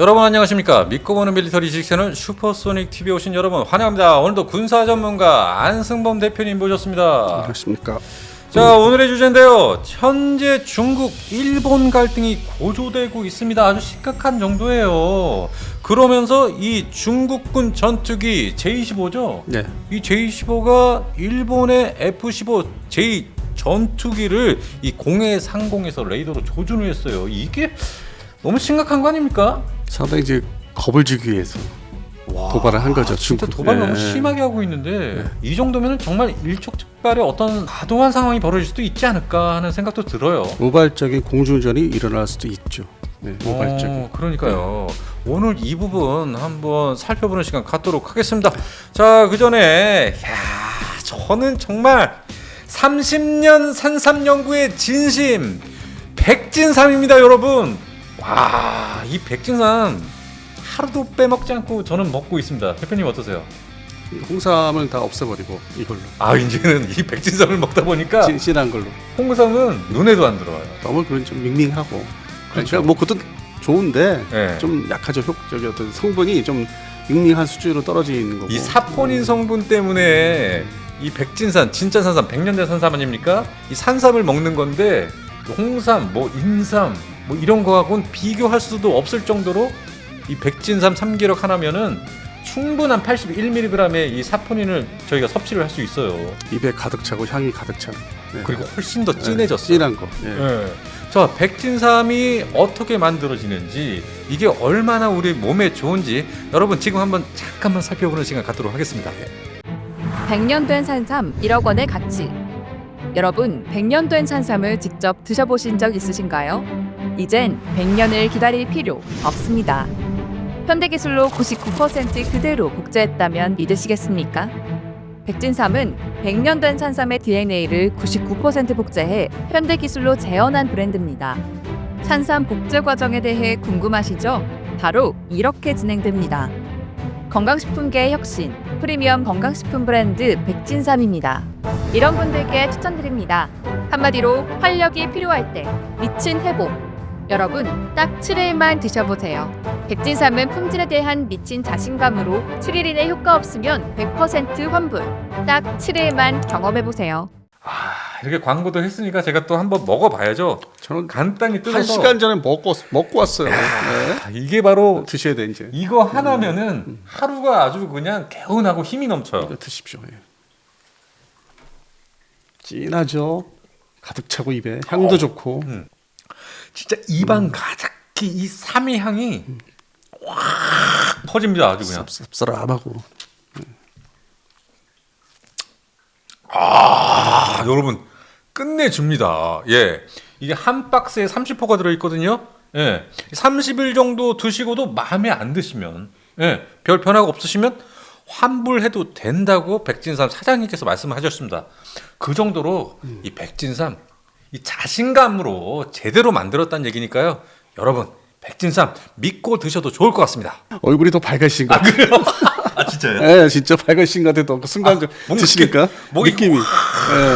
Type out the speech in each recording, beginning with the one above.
여러분 안녕하십니까? 믿고 보는 밀리터리 채널 슈퍼소닉 TV에 오신 여러분 환영합니다. 오늘도 군사 전문가 안승범 대표님 모셨습니다. 안녕하십니까. 자 오늘의 주제인데요. 현재 중국 일본 갈등이 고조되고 있습니다. 아주 심각한 정도예요. 그러면서 이 중국군 전투기 J-25죠? 네. 이 J-15가 일본의 F-15J 전투기를 이 공해 상공에서 레이더로 조준을 했어요. 이게 너무 심각한 거 아닙니까? 상당히 이제 겁을 주기 위해서 도발을 한 거죠. 진짜 중국. 도발 예. 너무 심하게 하고 있는데 이 정도면 정말 일촉즉발의 어떤 과도한 상황이 벌어질 수도 있지 않을까 하는 생각도 들어요. 우발적인 공중전이 일어날 수도 있죠. 네, 우발적인. 어, 그러니까요. 오늘 이 부분 한번 살펴보는 시간 갖도록 하겠습니다. 자, 그 전에 야, 저는 정말 30년 산삼 연구의 진심 백진삼입니다, 여러분. 와, 이 백진삼 하루도 빼먹지 않고 저는 먹고 있습니다. 대표님 어떠세요? 홍삼을 다 없애버리고 이걸로 아, 이제는 이 백진삼을 먹다 보니까 찐, 찐한 걸로. 홍삼은 눈에도 안 들어와요. 너무 그런 좀 밍밍하고. 그렇죠. 그러니까 뭐 그것도 좋은데 네. 좀 약하죠. 효, 저기 어떤 성분이 좀 밍밍한 수준으로 떨어지는 거고. 이 사포닌 성분 때문에 이 백진산 진짜 산삼 백년대 산삼 아닙니까? 이 산삼을 먹는 건데 홍삼, 뭐 인삼, 뭐 이런 거하고는 비교할 수도 없을 정도로 이 백진삼 3기력 하나면은 충분한 81mg의 이 사포닌을 저희가 섭취를 할 수 있어요. 입에 가득 차고 향이 가득 찬. 네. 그리고 훨씬 더 네, 진해졌어요. 진한 거. 예. 예. 자, 백진삼이 어떻게 만들어지는지 이게 얼마나 우리 몸에 좋은지 여러분 지금 한번 잠깐만 살펴보는 시간 갖도록 하겠습니다. 100년 된 산삼 1억 원의 가치. 여러분, 100년 된 산삼을 직접 드셔보신 적 있으신가요? 이젠 100년을 기다릴 필요 없습니다. 현대 기술로 99% 그대로 복제했다면 믿으시겠습니까? 백진삼은 100년 된 산삼의 DNA를 99% 복제해 현대 기술로 재현한 브랜드입니다. 산삼 복제 과정에 대해 궁금하시죠? 바로 이렇게 진행됩니다. 건강식품계의 혁신, 프리미엄 건강식품 브랜드 백진삼입니다. 이런 분들께 추천드립니다. 한마디로 활력이 필요할 때 미친 회복. 여러분 딱 7일만 드셔보세요. 백진삼은 품질에 대한 미친 자신감으로 7일 이내 효과 없으면 100% 환불. 딱 7일만 경험해보세요. 아, 이렇게 광고도 했으니까 제가 또 한번 먹어봐야죠. 저는 간단히 뜯어서 한 시간 전에 먹고 먹고 왔어요. 네. 아, 이게 바로 드셔야 돼 이제. 이거 하나면은 하루가 아주 그냥 개운하고 힘이 넘쳐요. 이거 드십시오. 예. 진하죠. 가득 차고 입에 향도 좋고 음. 진짜 입안 가득히 이 삼이 향이 확 퍼집니다. 아주 그냥. 쌉쌉싸름하고 아, 여러분 끝내줍니다. 예. 이게 한 박스에 30포가 들어 있거든요. 예. 30일 정도 드시고도 마음에 안 드시면, 예. 별 변화가 없으시면 환불해도 된다고 백진삼 사장님께서 말씀하셨습니다. 그 정도로 이 백진삼, 이 자신감으로 제대로 만들었다는 얘기니까요. 여러분, 백진삼 믿고 드셔도 좋을 것 같습니다. 얼굴이 더 밝으신 것 같아요. 아, 진짜요? 예, 진짜 밝으신 것 같아요. 또 순간 좀 뭔가 드시니까 목이 느낌이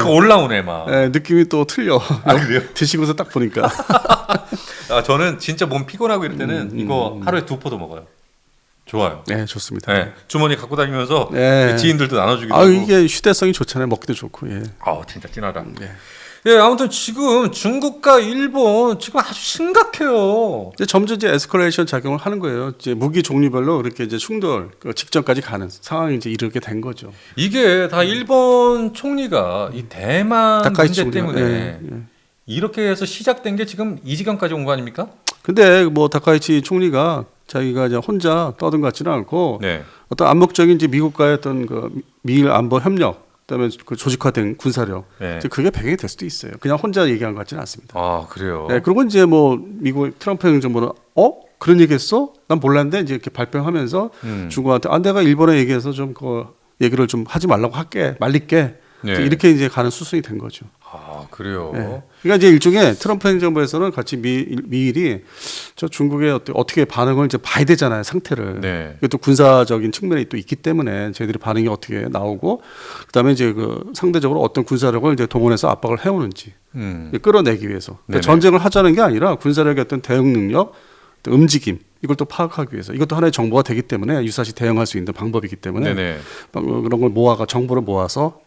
올라오네, 막. 예, 예, 느낌이 또 틀려. 아, 그래요? 드시고서 딱 보니까 아, 저는 진짜 몸 피곤하고 이럴 때는 음, 이거 하루에 두 포도 먹어요. 좋아요. 네, 좋습니다. 네, 주머니 갖고 다니면서 네. 지인들도 나눠주기도 아, 하고. 이게 휴대성이 좋잖아요. 먹기도 좋고. 예. 아, 진짜 찐하다. 예. 예, 아무튼 지금 중국과 일본 지금 아주 심각해요. 이제 점점 이제 에스컬레이션 작용을 하는 거예요. 이제 무기 종류별로 이렇게 이제 충돌 그 직전까지 가는 상황이 이제 이르게 된 거죠. 이게 다 일본 총리가 이 대만 문제 총리가. 때문에 예, 예. 이렇게 해서 시작된 게 지금 이 지경까지 온 거 아닙니까? 근데 뭐 다카이치 총리가 자기가 이제 혼자 떠든 것 같지는 않고 네. 어떤 암묵적인 이제 미국과의 어떤 그 미일 안보 협력 그다음에 그 조직화된 군사력 네. 그게 배경이 될 수도 있어요. 그냥 혼자 얘기한 것 같지는 않습니다. 아, 그래요. 네, 그리고 이제 뭐 미국 트럼프 행정부는 어 그런 얘기했어? 난 몰랐는데 이제 이렇게 발표하면서 음. 중국한테 아 내가 일본에 얘기해서 좀 그 얘기를 좀 하지 말라고 할게 말릴게 네. 이렇게 이제 가는 수순이 된 거죠. 아, 그래요. 네. 그러니까 이제 일종의 트럼프 행정부에서는 같이 미, 미일이 저 중국의 어떻게, 어떻게 반응을 이제 봐야 되잖아요 상태를. 네. 또 군사적인 측면이 또 있기 때문에 저희들이 반응이 어떻게 나오고 그다음에 이제 그 상대적으로 어떤 군사력을 이제 동원해서 압박을 해오는지 음. 끌어내기 위해서 그러니까. 전쟁을 하자는 게 아니라 군사력의 어떤 대응 능력 또 움직임 이걸 또 파악하기 위해서 이것도 하나의 정보가 되기 때문에 유사시 대응할 수 있는 방법이기 때문에 네네. 어, 그런 걸 모아가 정보를 모아서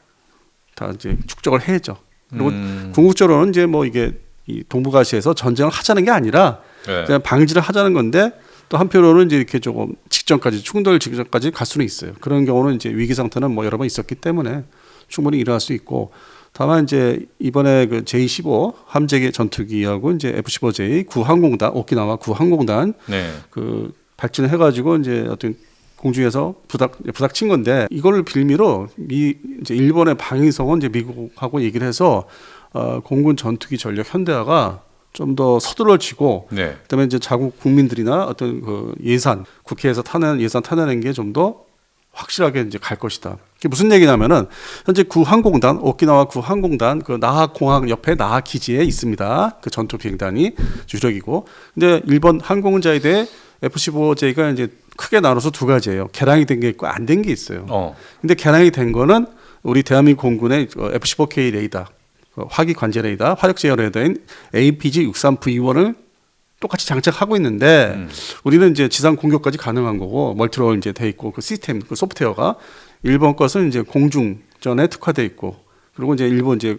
다 이제 축적을 해야죠. 그리고 음, 궁극적으로는 이제 뭐 이게 이 동북아시아에서 전쟁을 하자는 게 아니라 네. 그냥 방지를 하자는 건데 또 한편으로는 이제 이렇게 조금 직전까지 충돌 직전까지 갈 수는 있어요. 그런 경우는 이제 위기 상태는 뭐 여러 번 있었기 때문에 충분히 일어날 수 있고 다만 이제 이번에 그 J15 함재기 전투기하고 이제 F15J 구항공단 오키나와 구항공단 네. 그 발진을 해가지고 이제 어떤 공중에서 부닥 부닥친 건데 이걸 빌미로 미 이제 일본의 방위성은 이제 미국하고 얘기를 해서 어, 공군 전투기 전력 현대화가 좀 더 서둘러지고 네. 그다음에 이제 자국 국민들이나 어떤 그 예산 국회에서 타는 예산 타내는 게좀 더 확실하게 이제 갈 것이다. 이게 무슨 얘기냐면은 현재 구항공단 오키나와 구항공단 그 나하 공항 옆에 나하 기지에 있습니다. 그 전투 비행단이 주력이고 근데 일본 항공자위대 F-15J가 이제 크게 나눠서 두 가지예요. 개량이 된 게 있고 안 된 게 있어요. 어. 근데 개량이 된 거는 우리 대한민국 공군의 어, F-15K 레이더, 그 화기 관제 레이더, 화력 제어 레이더인 APG-63V1을 똑같이 장착하고 있는데 음. 우리는 이제 지상 공격까지 가능한 거고 멀티롤 이제 돼 있고 그 시스템 그 소프트웨어가 일본 것은 이제 공중전에 특화돼 있고 그리고 이제 일본 이제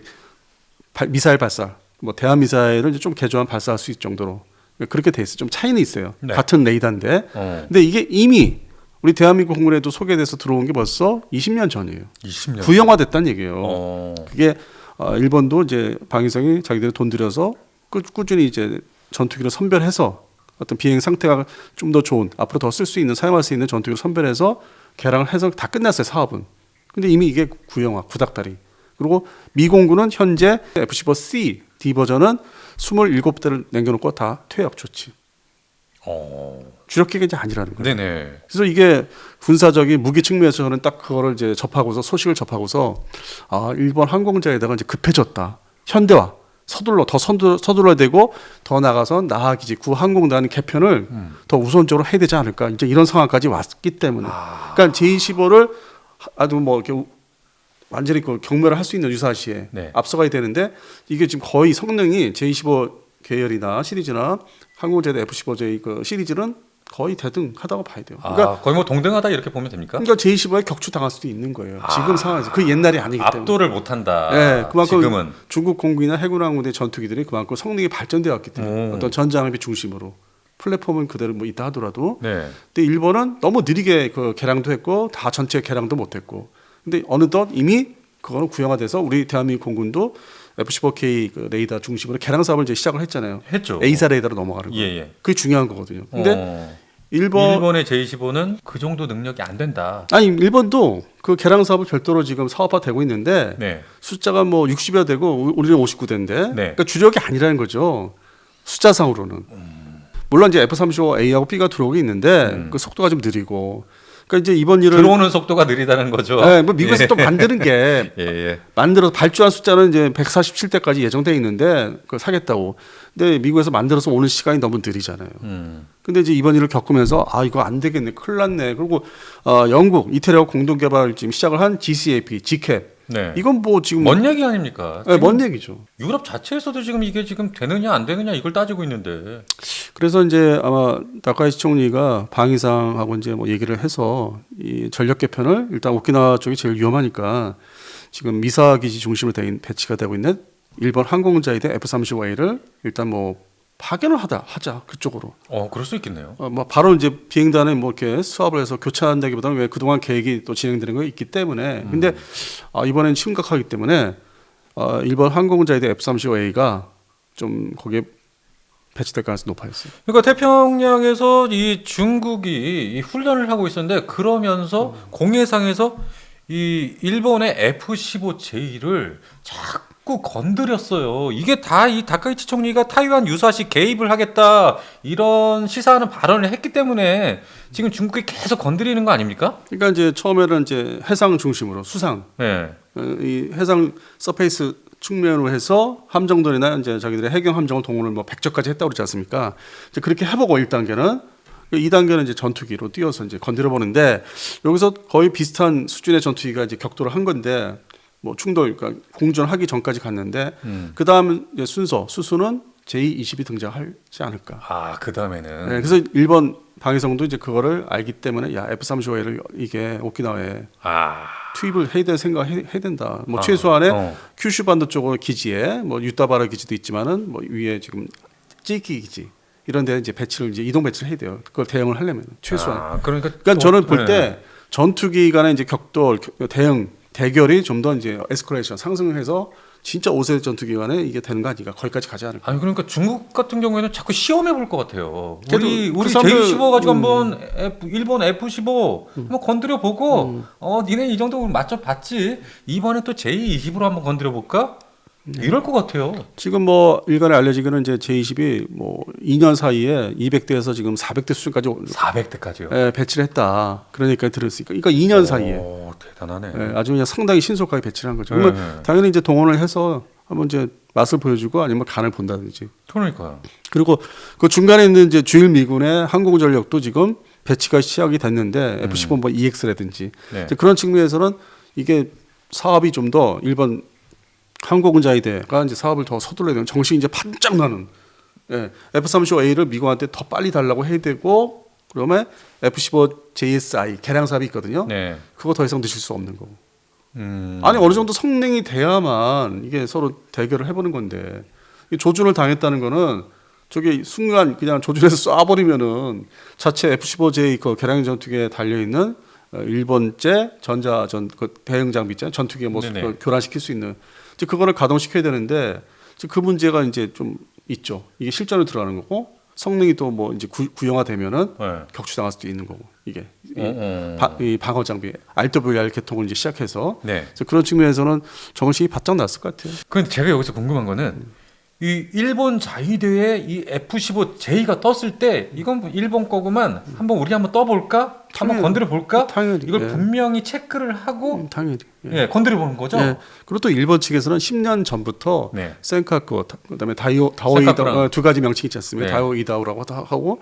발- 미사일 발사 뭐 대한 미사일을 좀 개조한 발사할 수 있을 정도로 그렇게 돼 있어요. 좀 차이는 있어요. 네. 같은 레이더인데 어. 근데 이게 이미 우리 대한민국 공군에도 소개돼서 들어온 게 벌써 20년 전이에요. 20년. 구형화됐다는 얘기예요. 어. 그게 어, 일본도 이제 방위성이 자기들이 돈 들여서 꾸, 꾸준히 이제 전투기를 선별해서 어떤 비행 상태가 좀 더 좋은 앞으로 더 쓸 수 있는 사용할 수 있는 전투기를 선별해서 개량을 해서 다 끝났어요 사업은. 근데 이미 이게 구형화 구닥다리. 그리고 미 공군은 현재 F-15C D 버전은 27대를 남겨놓고 다 퇴역 조치. 어. 주력기가 이제 아니라는 거예요. 네네. 그래서 이게 군사적인 무기 측면에서 저는 딱 그거를 이제 접하고서 소식을 접하고서 아 일본 항공자에다가 이제 급해졌다 현대화 서둘러 더 서둘러, 서둘러야 되고 더 나가서 나하 기지 구 항공단 개편을 더 우선적으로 해야 되지 않을까 이제 이런 상황까지 왔기 때문에 그러니까 J15를 아주 뭐 이렇게 우- 완전히 그 경멸을 할 수 있는 유사시에 네. 앞서가야 되는데 이게 지금 거의 성능이 J15 계열이나 시리즈나 항공제대 F15J 그 시리즈는 거의 대등하다고 봐야 돼요. 아, 그러니까 거의 뭐 동등하다 이렇게 보면 됩니까? 그러니까 J15에 격추 당할 수도 있는 거예요. 지금 아. 상황에서 그 옛날이 아니기 때문에. 압도를 못한다. 네, 그만큼 지금은. 중국 공군이나 해군 항공대 전투기들이 그만큼 성능이 발전되었기 때문에 오. 어떤 전장비 중심으로 플랫폼은 그대로 뭐 있다 하더라도 네. 근데 일본은 너무 느리게 그 개량도 했고 다 전체 개량도 못했고 근데 어느덧 이미 그거는 구형화돼서 우리 대한민국 공군도 F-15K 그 레이더 중심으로 개량 사업을 이제 시작을 했잖아요. 했죠. A사 레이더로 넘어가는 거. 예, 예. 그게 중요한 거거든요. 근데 어. 일본 일본의 J15는 그 정도 능력이 안 된다. 아니 일본도 그 개량 사업을 별도로 지금 사업화되고 있는데 네. 숫자가 뭐 60여 되고 우- 우리는 59대인데 네. 그러니까 주력이 아니라는 거죠. 숫자상으로는. 물론 이제 F-35A하고 B가 들어오고 있는데 음. 그 속도가 좀 느리고. 그러니까 이제 이번 일을 들어오는 속도가 느리다는 거죠. 네, 뭐 미국에서 예. 또 만드는 게 예, 예. 만들어서 발주한 숫자는 이제 147대까지 예정돼 있는데 그걸 사겠다고. 근데 미국에서 만들어서 오는 시간이 너무 느리잖아요. 음. 근데 이제 이번 일을 겪으면서 아 이거 안 되겠네, 큰일 났네. 그리고 어, 영국 이태리하고 공동 개발 지금 시작을 한 GCAP, GCAP 네. 이건 뭐 지금 먼 얘기 아닙니까? 네, 먼 얘기죠. 유럽 자체에서도 지금 이게 지금 되느냐 안 되느냐 이걸 따지고 있는데. 그래서 이제 아마 다카이 시 총리가 방위상하고 이제 뭐 얘기를 해서 이 전력 개편을 일단 오키나와 쪽이 제일 위험하니까 지금 미사 기지 중심으로 돼 있는 배치가 되고 있는 일본 항공자위대 F-35A를 일단 뭐 파견을 하다 하자 그쪽으로. 어, 그럴 수 있겠네요. 어, 뭐 바로 이제 비행단에 뭐 이렇게 수업을 해서 교체한다기보다는 왜 그동안 계획이 또 진행되는 거 있기 때문에 근데 아, 이번엔 심각하기 때문에 어, 일본 항공자위대 F-35A가 좀 거기에 배치될 가능성이 높아 있어요. 그러니까 태평양에서 이 중국이 이 훈련을 하고 있었는데 그러면서 공해상에서 이 일본의 F-15J를 자꾸 건드렸어요. 이게 다 이 다카이치 총리가 타이완 유사시 개입을 하겠다 이런 시사하는 발언을 했기 때문에 지금 중국이 계속 건드리는 거 아닙니까? 그러니까 이제 처음에는 이제 해상 중심으로 수상 네. 어, 이 해상 서페이스 측면으로 해서 함정들이나 이제 자기들의 해경 함정을 동원을 뭐 100적까지 했다고 그러지 않습니까? 이제 그렇게 해보고 1단계는 2단계는 이제 전투기로 뛰어서 이제 건드려 보는데 여기서 거의 비슷한 수준의 전투기가 이제 격도를 한 건데 뭐 충돌 그러니까 공전하기 전까지 갔는데 음. 그 다음 이제 순서 수수는 제20이 등장하지 않을까. 아, 그 다음에는. 네, 그래서 일본 방위성도 이제 그거를 알기 때문에 야 F-35A를 이게 오키나와에 아. 투입을 해야 될 생각 해, 해야 된다. 뭐 아, 최소한의 어. 큐슈 반도 쪽 기지에 뭐 유타바라 기지도 있지만은 뭐 위에 지금 찌키 기지 이런 데 이제 배치를 이제 이동 배치를 해야 돼요. 그걸 대응을 하려면 최소한. 아, 그러니까. 그러니까 또- 저는 볼 네. 때 전투기 간의 이제 격돌 겨- 대응 대결이 좀 더 이제 에스컬레이션 상승해서 진짜 5세 전투 기 간에 이게 되는 거 아닌가 거기까지 가지 않을까. 아니 그러니까 중국 같은 경우에는 자꾸 시험해 볼 것 같아요. 우리 그 우리 사람들- J15 가지고 음. 한번 F, 일본 F15 한번 건드려 보고 음. 어 니네 이 정도 맞춰 봤지 이번에 또 J20으로 한번 건드려 볼까? 네. 이럴 것 같아요. 지금 뭐 일간에 알려지기는 이제 J20이 뭐 2년 사이에 200대에서 지금 400대 수준까지 400대까지요. 예, 배치를 했다. 그러니까 들었으니까. 그러니까 2년 사이에 오, 대단하네. 예, 아주 그냥 상당히 신속하게 배치를 한 거죠. 네, 그러면 네. 당연히 이제 동원을 해서 한번 이제 맛을 보여주고 아니면 간을 본다든지. 그러니까요. 그리고 그 중간에 있는 이제 주일 미군의 항공전력도 지금 배치가 시작이 됐는데 F-15 뭐 EX라든지 네. 그런 측면에서는 이게 사업이 좀 더 일본 항공자위대가 이제 사업을 더 서둘러야 되는 정신이 이제 반짝 나는 예, F-35A를 미국한테 더 빨리 달라고 해야 되고 그러면 F-15 JSI 개량 사업이 있거든요. 네. 그거 더 이상 드실 수 없는 거고. 음. 아니 어느 정도 성능이 돼야만 이게 서로 대결을 해보는 건데 이 조준을 당했다는 거는 저게 순간 그냥 조준해서 쏴버리면은 자체 F-15J 그 개량 전투기에 달려 있는 어, 일본제 전자전 그 대응 장비 있잖아요 네네. 그 교란시킬 수 있는 이제 그거를 가동시켜야 되는데 이제 그 문제가 이제 좀 있죠 이게 실전으로 들어가는 거고 성능이 또 뭐 이제 구, 구형화되면은 네. 격추당할 수도 있는 거고 이게 이, 어, 어. 바- 이 방어 장비 RWR 개통을 이제 시작해서 네. 그래서 그런 측면에서는 정신이 바짝 났을 것 같아요. 근데 제가 여기서 궁금한 거는 이 일본 자위대에 이 F-15J가 떴을 때 이건 뭐 일본 거구만 한번 우리 한번 떠볼까? 한번. 건드려 볼까? 당연히 이걸 예. 분명히 체크를 하고 음, 당연히. 예. 예, 건드려 보는 거죠. 예. 그리고 또 일본 측에서는 10년 전부터 네. 센카쿠 타- 그다음에 다이오 다오이다. 어, 두 가지 명칭 있지 않습니까? 네. 다오이다오라고 하- 하고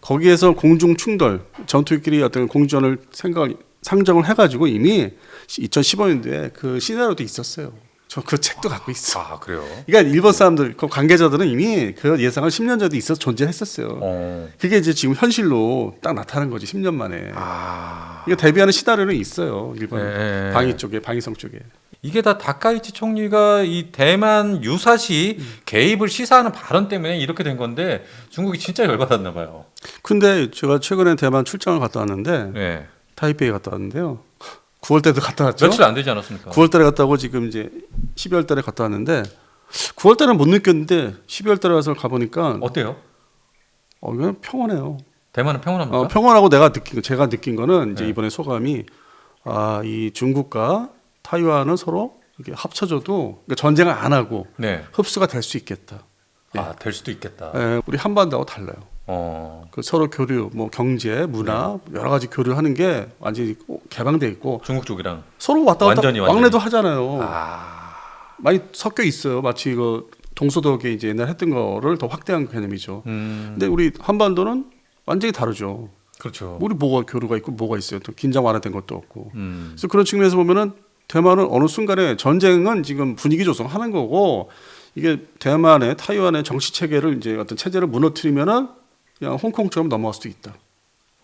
거기에서 공중 충돌 전투기끼리 어떤 공전을 생각을 상정을 해가지고 이미 2015년도에 그 시나리오도 있었어요. 저 그 책도 갖고 있어. 아 그래요. 그러니까 일본 사람들 그 관계자들은 이미 그 예상을 10년 전에 있어 서 존재했었어요. 어. 그게 이제 지금 현실로 딱 나타난 거지 10년 만에. 아 이거 대비하는 시나리오는 있어요. 일본 예, 예. 방위 쪽에 방위성 쪽에. 이게 다 다카이치 총리가 이 대만 유사시 개입을 시사하는 발언 때문에 이렇게 된 건데 중국이 진짜 열받았나 봐요. 근데 제가 최근에 대만 출장을 갔다 왔는데 네. 타이페이 갔다 왔는데요. 9월 달에도 갔다 왔죠. 며칠 안 되지 않았습니까? 9월 달에 갔다 오고 지금 이제 12월 달에 갔다 왔는데 9월 달은 못 느꼈는데 12월 달에 와서 가보니까 어때요? 어, 이건 평온해요. 대만은 평온합니까? 어, 평온하고 내가 느낀 거, 제가 느낀 거는 이제 네. 이번에 소감이 아, 이 중국과 타이완은 서로 이렇게 합쳐져도 그러니까 전쟁을 안 하고 네. 흡수가 될 수 있겠다. 아, 될 수도 있겠다. 예, 우리 한반도하고 달라요. 어. 그 서로 교류, 뭐 경제, 문화 여러 가지 교류하는 게 완전히 개방돼 있고 중국 쪽이랑 서로 왔다 갔다 완전히, 완전히. 왕래도 하잖아요. 아. 많이 섞여 있어요. 마치 그 동서독에 이제 옛날 했던 거를 더 확대한 개념이죠. 음. 근데 우리 한반도는 완전히 다르죠. 그렇죠. 우리 뭐가 교류가 있고 뭐가 있어요. 또 긴장 완화된 것도 없고. 음. 그래서 그런 측면에서 보면은 대만은 어느 순간에 전쟁은 지금 분위기 조성하는 거고 이게 대만의 타이완의 정치 체계를 이제 어떤 체제를 무너뜨리면은 그냥 홍콩처럼 넘어갈 수도 있다.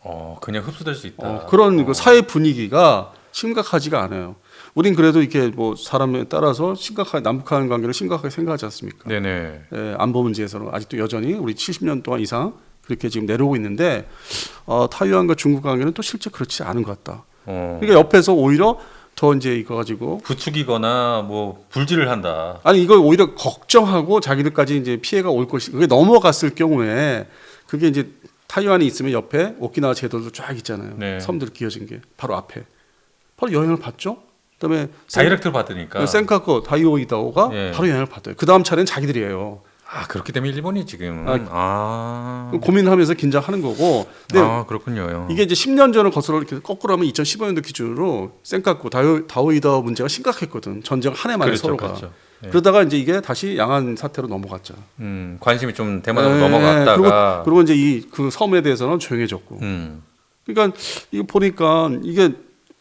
어, 그냥 흡수될 수 있다. 어, 그런 어. 그 사회 분위기가 심각하지가 않아요. 우린 그래도 이렇게 뭐 사람에 따라서 심각하게 남북한 관계를 심각하게 생각하지 않습니까? 네네. 예, 안보 문제에서는 아직도 여전히 우리 70년 동안 이상 그렇게 지금 내려오고 있는데 어, 타이완과 중국 관계는 또 실제 그렇지 않은 것 같다. 어. 그러니까 옆에서 오히려 더 이제 이거 가지고 부추기거나 뭐 불질을 한다. 아니 이걸 오히려 걱정하고 자기들까지 이제 피해가 올 것이 그게 넘어갔을 경우에 그게 이제 타이완이 있으면 옆에 오키나와 제도도 쫙 있잖아요. 네. 섬들 기어진 게 바로 앞에 바로 영향을 받죠. 그다음에 다이렉트로 받으니까. 센카코 다이오이다오가 예. 바로 영향을 받아요. 그 다음 차례는 자기들이에요. 아, 그렇기 때문에 일본이 지금 아, 아. 고민하면서 긴장하는 거고. 근데 아, 그렇군요. 이게 이제 10년 전을 거슬러 이렇게 거꾸로 하면 2015년도 기준으로 센카코 다이오, 다오이다오 문제가 심각했거든. 전쟁 한 해 만에 그렇죠, 서로가. 그렇죠. 예. 그러다가 이제 이게 다시 양안 사태로 넘어갔죠. 음, 관심이 좀 대만으로 예, 넘어갔다가 그리고, 그리고 이제 이 그 섬에 대해서는 조용해졌고. 음. 그러니까 이거 보니까 이게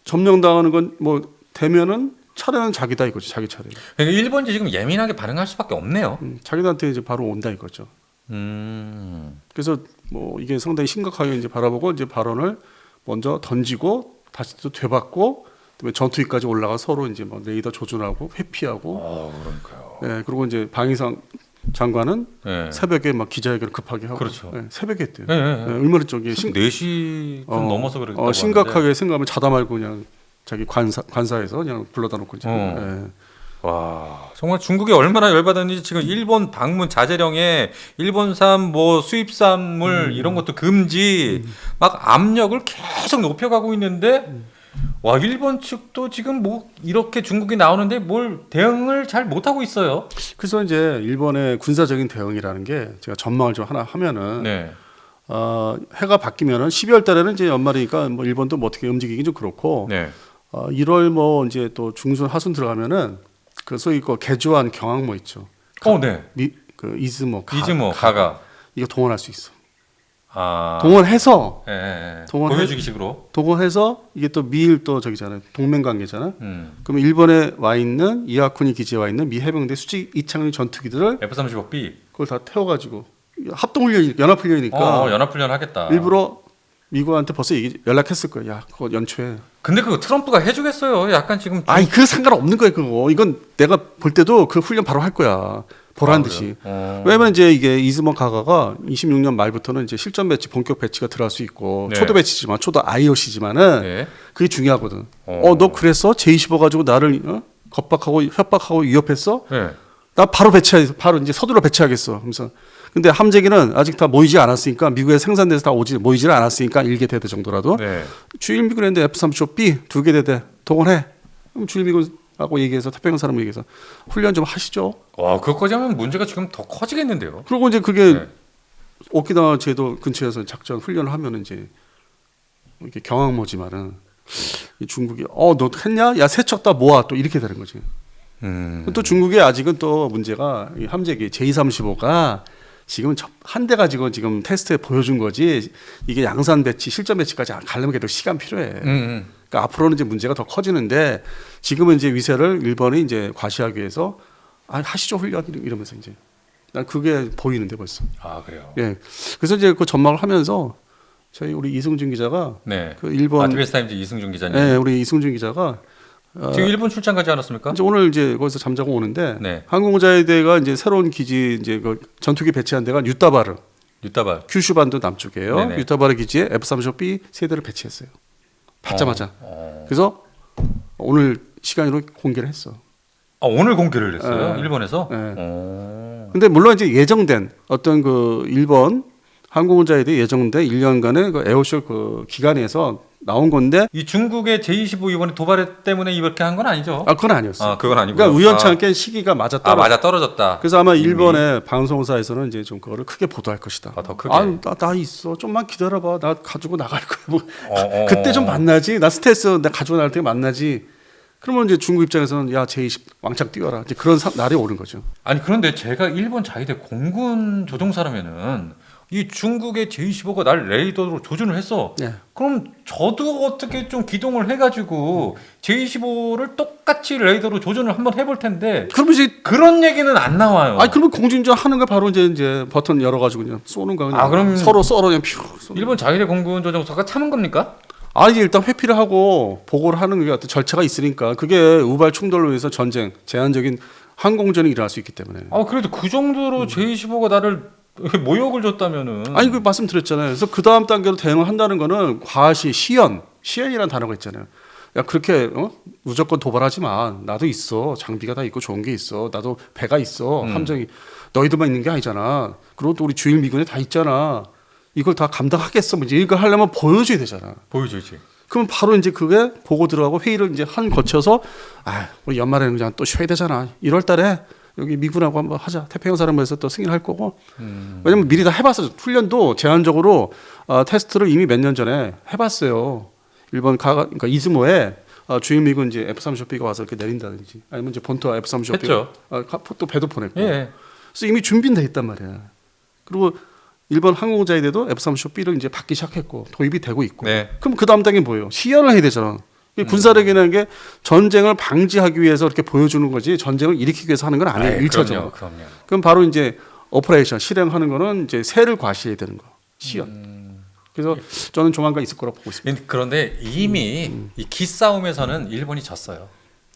점령당하는 건 뭐 되면은 차례는 자기다 이거지 자기 차례. 그러니까 일본이 지금 예민하게 반응할 수밖에 없네요. 음, 자기들한테 이제 바로 온다 이거죠. 음. 그래서 뭐 이게 상당히 심각하게 이제 바라보고 이제 발언을 먼저 던지고 다시 또 되받고 그다음에 전투기까지 올라가 서로 이제 뭐 레이더 조준하고 회피하고 어, 그러니까요. 예 그리고 이제 방위상 장관은 네. 새벽에 막 기자회견을 급하게 하고 그렇죠. 예, 새벽에 했대요. 네, 예, 네, 네. 얼마나 저기 심, 4시 좀 어, 넘어서 그랬다고 어, 심각하게 생각하면 자다 말고 그냥 자기 관사 관사에서 그냥 불러다 놓고 이제 어. 예. 와 정말 중국이 얼마나 열받았는지 지금 일본 방문 자제령에 일본산 뭐 수입산물 이런 것도 금지 막 압력을 계속 높여가고 있는데 와 일본 측도 지금 뭐 이렇게 중국이 나오는데 뭘 대응을 잘 못하고 있어요. 그래서 이제 일본의 군사적인 대응이라는 게 제가 전망을 좀 하나 하면은 네. 어, 해가 바뀌면은 12월 달에는 이제 연말이니까 뭐 일본도 뭐 어떻게 움직이긴 좀 그렇고 네. 어, 1월 뭐 이제 또 중순 하순 들어가면은 그 소위 그 개조한 경항모 있죠. 어, 네. 미, 그 이즈모 가, 이즈모 가 가 이거 동원할 수 있어. 아 동원해서 예, 예, 예. 동원해- 보여주기식으로. 동원해서 이게 또 미일 또 저기잖아요. 동맹 관계잖아. 음. 그럼 일본에 와 있는 이하쿠니 기지에 와 있는 미 해병대 수직 이창용 전투기들을 F-35B. 그걸 다 태워가지고 합동 훈련 연합 훈련이니까 어, 연합 훈련 하겠다. 일부러 미국한테 벌써 얘기, 연락했을 거야. 야, 그거 연초에. 근데 그거 트럼프가 해주겠어요. 약간 지금. 아니 그 상관없는 거야 그거. 이건 내가 볼 때도 그 훈련 바로 할 거야. 보란 아, 듯이. 어. 왜냐면 이제 이게 이즈모 가가가 26년 말부터는 이제 실전 배치, 본격 배치가 들어갈 수 있고 네. 초도 배치지만 초도 IOC지만은 네. 그게 중요하거든. 어. 어, 너 그랬어? J25 가지고 나를 어? 겁박하고 협박하고 위협했어? 네. 나 바로 배치해 바로 이제 서둘러 배치하겠어. 그래서 근데 함재기는 아직 다 모이지 않았으니까 미국에 생산돼서 다 오지 모이지 않았으니까 일개 대대 정도라도 네. 주일 미군 했는데 F-35B 두 개 대대 동원해. 그럼 주일 미군 하고 얘기해서 태평양 사람 얘기해서 훈련 좀 하시죠. 와, 그것까지 하면 문제가 지금 더 커지겠는데요. 그리고 이제 그게 네. 오키나와 제도 근처에서 작전 훈련을 하면 이제 이렇게 경항모지만은 이 중국이 어 너 했냐? 야 세척 다 모아 또 이렇게 되는 거지. 음. 또 중국이 아직은 또 문제가 이 함재기 J35가 지금 첫- 한대 가지고 지금 테스트에 보여준 거지 이게 양산 배치, 실전 배치까지 가려면 계속 시간 필요해. 음, 음. 그러니까 앞으로는 이제 문제가 더 커지는데 지금은 이제 위세를 일본이 이제 과시하기 위해서 아 하시죠 훈련 이러면서 이제 난 그게 보이는데 벌써. 아, 그래요. 예. 그래서 이제 그 전망을 하면서 저희 우리 이승준 기자가 네. 그 일본 아트베스 타임즈 이승준 기자님. 예, 우리 이승준 기자가 어, 지금 일본 출장 가지 않았습니까? 이제 오늘 이제 거기서 잠자고 오는데 네. 항공자위대가 이제 새로운 기지 이제 그 전투기 배치한 데가 유타바르 유타발. 큐슈 반도 남쪽이에요. 네네. 유타바르 기지에 F-35B 세 대를 배치했어요. 받자마자. 어. 그래서 오늘 시간으로 공개를 했어. 아, 오늘 공개를 했어요. 네. 일본에서. 네. 어. 근데 물론 이제 예정된 어떤 그 일본 항공자위대 예정된 1년간의 그 에어쇼 그 기간에서 나온 건데 이 중국의 제25 이번에 도발 때문에 이렇게 한 건 아니죠? 아 그건 아니었어. 아, 그건 아니고. 그러니까 우연치 않게 시기가 맞아 아, 떨어. 맞아 떨어졌다. 그래서 아마 일본의 방송사에서는 이제 좀 그거를 크게 보도할 것이다. 아, 더 크게. 아, 나, 나 있어. 좀만 기다려봐. 나 가지고 나갈 거야. 뭐. 어, 어, 그때 좀 어. 만나지. 나 스트레스 나 가지고 나갈 때 만나지. 그러면 이제 중국 입장에서는 야 제20 왕창 뛰어라. 이제 그런 사- 날이 오는 거죠. 아니 그런데 제가 일본 자위대 공군 조종사라면은 이 중국의 J25가 날 레이더로 조준을 했어. 예. 그럼 저도 어떻게 좀 기동을 해가지고 J25를 똑같이 레이더로 조준을 한번 해볼 텐데 그러면 이제 그런 얘기는 안 나와요. 아니 그러면 공중전 하는 거 바로 이제 이제 버튼 열어 가지고 그냥 쏘는 거 그냥 아, 그럼 서로 썰어 그냥 퓨. 쏘는 일본 자위대 공군 조종사가 참은 겁니까? 아 이제 일단 회피를 하고 보고를 하는 게 어떤 절차가 있으니까 그게 우발 충돌로 인해서 전쟁 제한적인 항공전이 일어날 수 있기 때문에. 아 그래도 그 정도로 J25가 나를 모욕을 줬다면은 음. 아니 그 말씀드렸잖아요. 그래서 그 다음 단계로 대응을 한다는 거는 과시 시연 시연이라는 단어가 있잖아요. 야 그렇게 어? 무조건 도발하지 마. 나도 있어. 장비가 다 있고 좋은 게 있어. 나도 배가 있어. 음. 함정이 너희들만 있는 게 아니잖아. 그리고 또 우리 주일 미군에 다 있잖아. 이걸 다 감당하겠어. 뭐 이제 이거 하려면 보여줘야 되잖아. 보여주지. 그럼 바로 이제 그게 보고 들어가고 회의를 이제 한 거쳐서 아 우리 연말에는 그냥 또 쉬어야 되잖아. 1월 달에 여기 미군하고 한번 하자. 태평양 사람에서 또 승인할 거고. 음. 왜냐면 미리 다 해봤어. 훈련도 제한적으로 어, 테스트를 이미 몇 년 전에 해봤어요. 일본 가 그러니까 이즈모에 어, 주인 미군 이제 F-35B가 와서 이렇게 내린다든지 아니면 이제 본토 F-35B가 했죠. 어, 가- 또 배도 보냈고. 예. 그래서 이미 준비는 돼 있단 말이야. 그리고 일본 항공자위대도 F-35B를 이제 받기 시작했고 도입이 되고 있고. 네. 그럼 그 다음 단계 뭐예요? 시연을 해야 되잖아. 이 군사력이라는 게 전쟁을 방지하기 위해서 이렇게 보여주는 거지 전쟁을 일으키기 위해서 하는 건 아니에요. 아이, 일차적으로. 그럼요. 그럼 바로 이제 오퍼레이션 실행하는 거는 이제 세를 과시해야 되는 거. 시연. 음. 그래서 저는 조만간 있을 거라고 보고 있습니다. 그런데 이미 음. 이 기싸움에서는 일본이 졌어요.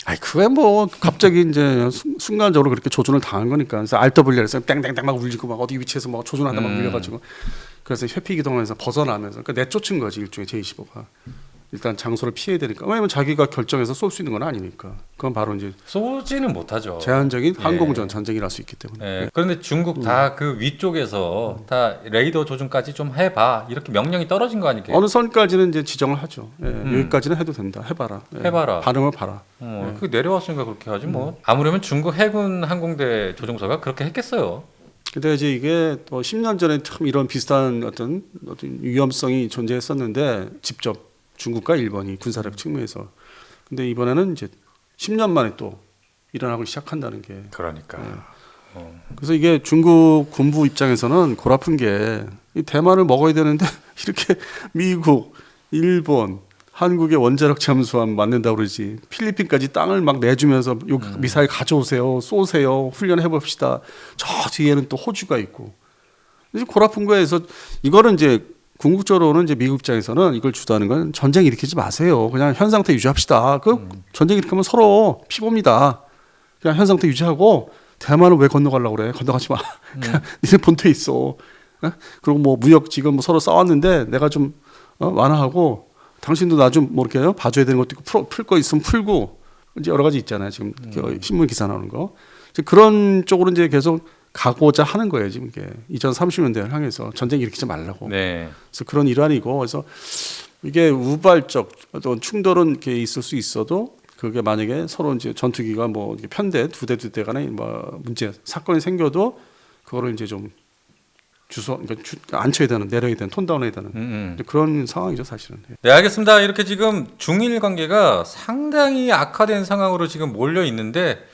아이 그게 뭐 갑자기 이제 순- 순간적으로 그렇게 조준을 당한 거니까 그래서 RW에서 땡땡땡 막 울리고 막 어디 위치에서 막 조준한다 막 음. 울려가지고 그래서 회피 기동에서 벗어나면서 그러니까 내쫓은 거지 일종의 제25가 일단 장소를 피해야 되니까 왜냐면 자기가 결정해서 쏠 수 있는 건 아니니까 그건 바로 이제 쏘지는 못하죠. 제한적인 예. 항공전 전쟁이라 수 있기 때문에 예, 그런데 중국 다그 위쪽에서 다 레이더 조준까지 좀 해봐 이렇게 명령이 떨어진 거 아니겠어요? 어느 선까지는 이제 지정을 하죠. 예, 음. 여기까지는 해도 된다. 해봐라. 예, 해봐라. 반응을 봐라. 어, 그 내려왔으니까 그렇게 하지 뭐. 아무려면 중국 해군 항공대 조종사가 그렇게 했겠어요. 근데 이제 이게 또 10년 전에 참 이런 비슷한 어떤 어떤 위험성이 존재했었는데 직접 중국과 일본이 군사력 측면에서. 근데 이번에는 이제 10년 만에 또 일어나고 시작한다는 게. 그러니까. 그래서 이게 중국 군부 입장에서는 골아픈 게 이 대만을 먹어야 되는데 이렇게 미국, 일본, 한국의 원자력 잠수함 만든다 그러지. 필리핀까지 땅을 막 내주면서 요 미사일 가져오세요, 쏘세요, 훈련해 봅시다. 저 뒤에는 또 호주가 있고. 이제 골아픈 거에서 이거는 이제 궁극적으로는 이제 미국 입장에서는 이걸 주도하는 건 전쟁 일으키지 마세요. 그냥 현 상태 유지합시다. 그 전쟁 일으키면 서로 피봅니다. 그냥 현 상태 유지하고 대만을 왜 건너가려고 그래? 건너가지 마. 그냥 니네 본토에 있어. 어? 그리고 뭐 무역 지금 뭐 서로 싸웠는데 내가 좀 어? 완화하고 당신도 나 좀 뭐 이렇게 봐줘야 되는 것도 있고 풀 거 있으면 풀고 이제 여러 가지 있잖아요. 지금 그 신문 기사 나오는 거. 그런 쪽으로 이제 계속 가고자 하는 거예요. 지금 이게 2030년대를 향해서 전쟁 일으키지 말라고. 네. 그래서 그런 일환이고 그래서 이게 우발적 어떤 충돌은 이렇게 있을 수 있어도 그게 만약에 서로 이제 전투기가 뭐 편대 두 대 두 대 간에 뭐 문제 사건이 생겨도 그거를 이제 좀 주소 그러니까 주, 앉혀야 되는 내려야 되는 톤다운해야 되는 음, 음. 그런 상황이죠 사실은. 예. 네, 알겠습니다. 이렇게 지금 중일 관계가 상당히 악화된 상황으로 지금 몰려 있는데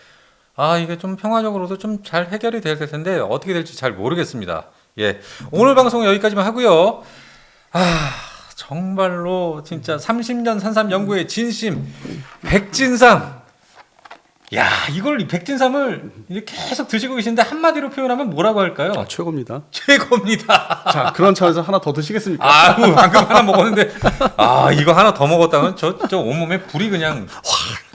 아, 이게 좀 평화적으로도 좀 잘 해결이 될 텐데 어떻게 될지 잘 모르겠습니다. 예. 오늘 방송 여기까지만 하고요. 아, 정말로 진짜 30년 산삼 연구의 진심 백진삼. 야, 이걸 이 백진삼을 계속 드시고 계신데 한마디로 표현하면 뭐라고 할까요? 아 최고입니다. 최고입니다. 자 그런 차원에서 하나 더 드시겠습니까? 아유 방금 하나 먹었는데 아 이거 하나 더 먹었다면 저 저 온몸에 불이 그냥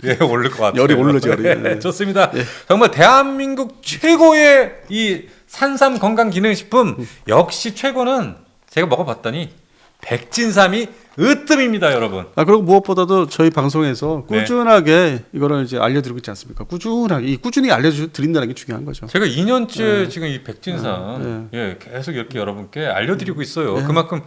예 오를 것 같아요. 열이 오르죠, 열이. 예, 네. 좋습니다. 정말 대한민국 최고의 이 산삼 건강 기능 식품 역시 최고는 제가 먹어봤더니 백진삼이 으뜸입니다, 여러분. 아 그리고 무엇보다도 저희 방송에서 네. 꾸준하게 이거를 이제 알려드리고 있지 않습니까? 꾸준하게 이 꾸준히 알려드린다는 게 중요한 거죠. 제가 2년째 지금 이 백진삼 네. 예 계속 이렇게 여러분께 알려드리고 있어요. 그만큼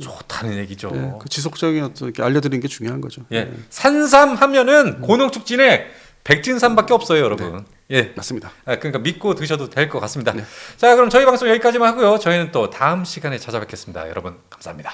좋다는 얘기죠. 예, 그 지속적인 어떤 이렇게 알려드리는 게 중요한 거죠. 예, 산삼 하면은 고농축진액 백진삼밖에 없어요, 여러분. 예, 맞습니다. 아, 그러니까 믿고 드셔도 될 것 같습니다. 자, 그럼 저희 방송 여기까지만 하고요. 저희는 또 다음 시간에 찾아뵙겠습니다. 여러분 감사합니다.